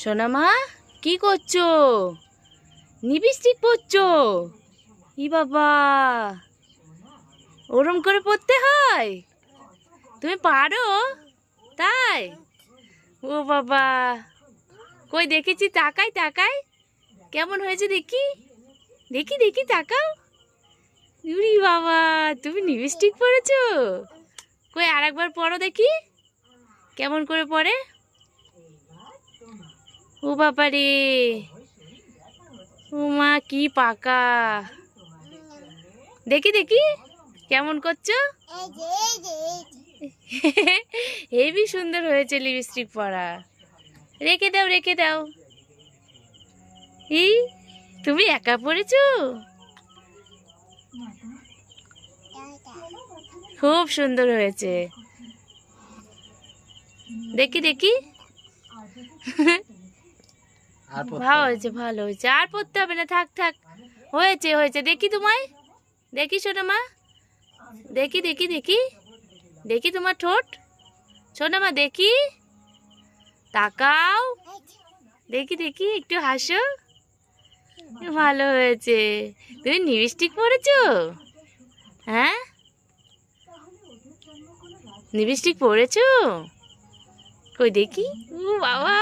সোনা মা কি করছ? লিপস্টিক পরছো ই বাবা, ওরম করে পড়তে হয়? তুমি পারো? তাই? ও বাবা, কই দেখেছি, তাকাই তাকাই। কেমন হয়েছে দেখি? দেখি দেখি, তাকাও। উরি বাবা, তুমি লিপস্টিক পরেছো কই আরেকবার পরো দেখি। কেমন করে পরে ও বাবা রে ও মা, কি পাকা। দেখি দেখি। কেমন করছ? হেবি সুন্দর হয়েছে লিপস্টিক পরা। রেখে দাও রেখে দাও। এই তুমি একা পড়েছ? খুব সুন্দর হয়েছে। দেখি দেখি। ভালো হয়েছে ভালো হয়েছে। আর পড়তে হবে না থাক থাক। হয়েছে হয়েছে। দেখি তোমায়। দেখি শোনো মা। দেখি দেখি দেখি। দেখি তোমার ঠোঁট। শোনো মা দেখি। তাকাও। দেখি দেখি একটু হাসো। ভালো হয়েছে। তুমি লিপস্টিক পরেছো? হ্যাঁ? লিপস্টিক পরেছো? কই দেখি। ও বাবা।